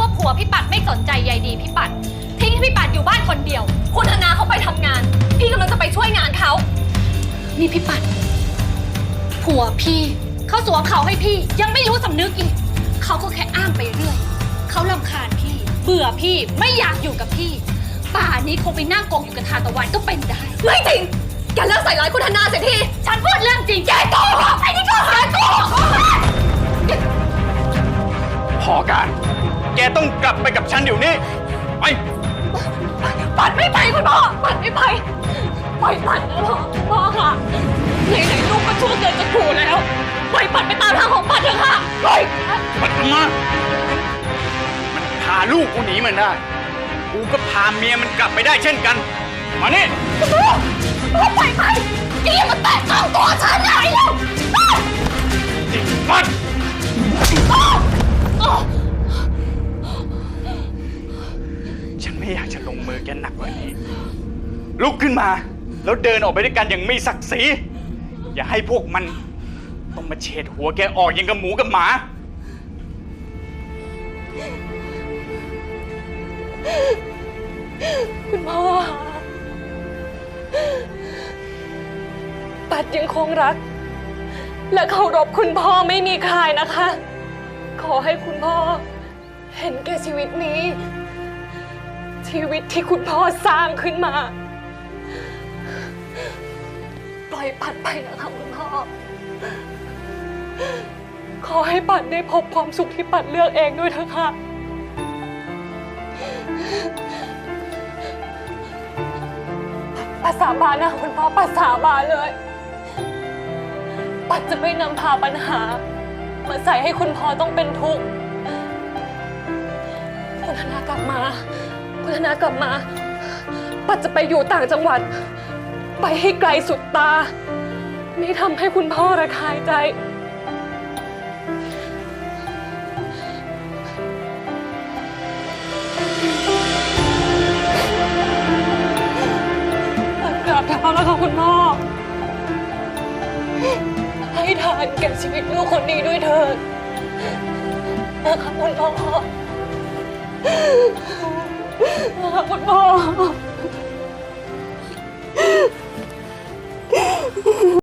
ว่าผัวพี่ปัดไม่สนใจใยดีพี่ปัด ทิ้งให้พี่ปัดอยู่บ้านคนเดียว คุณธนาเขาไปทำงาน พี่กำลังจะไปช่วยงานเขา นี่พี่ปัด ผัวพี่เขาสวมเขาให้พี่ยังไม่รู้สำนึกอีก เขาก็แค่อ้างไปเรื่อย เขาลำคาญพี่ เบื่อพี่ไม่อยากอยู่กับพี่ ป่านี้คงไปนั่งกองอยู่กับทานตะวันก็เป็นได้ ไม่จริง แกเลิกใส่ร้ายคุณธนาเสียที ฉันพูดเรื่องจริง แกโกหกไอ้นี่ก็หาโกหก พอการ แกต้องกลับไปกับฉันเดี๋ยวนี้ ไป ปัดไม่ไปคุณพ่อปัดไม่ไปปล่อยปัดนะพ่อพ่อค่ะไหนๆลูกก็ช่วยเกินจะขู่แล้วปล่อยปัดไปตามทางของปัดเถอะค่ะปล่อยมันมา มันพาลูกกูหนีมันได้ กูก็พาเมียมันกลับไปได้เช่นกัน มานี่คุณพ่อพ่อปล่อยไปแกอย่ามาแตะต้องตัว นักกว่านี้ ลุกขึ้นมา แล้วเดินออกไปด้วยกันอย่างมีศักดิ์ศรี อย่าให้พวกมัน ต้องมาเฉดหัวแกออกอย่างกับหมูกับหมา คุณพ่อปัดยังคงรัก และเคารพคุณพ่อไม่มีใครนะคะ ขอให้คุณพ่อ เห็นแก่ชีวิตนี้ ชีวิตที่คุณพ่อสร้างขึ้นมา ปล่อยปัดไปนะคะคุณพ่อ ขอให้ปัดได้พบความสุขที่ปัดเลือกเองด้วยเถอะค่ะปัดสาบานนะคุณพ่อปัดสาบานเลย ปัดจะไม่นำพาปัญหา มาใส่ให้คุณพ่อต้องเป็นทุกข์คุณธนากลับมา นากลับมา ปัดจะไปอยู่ต่างจังหวัด ไปให้ไกลสุดตา ไม่ทำให้คุณพ่อระคายใจ กราบเท้าแล้วค่ะคุณพ่อ ให้ทานแก่ชีวิตลูกคนนี้ด้วยเถิดนะคะคุณพ่อ Nakapagmahal ako.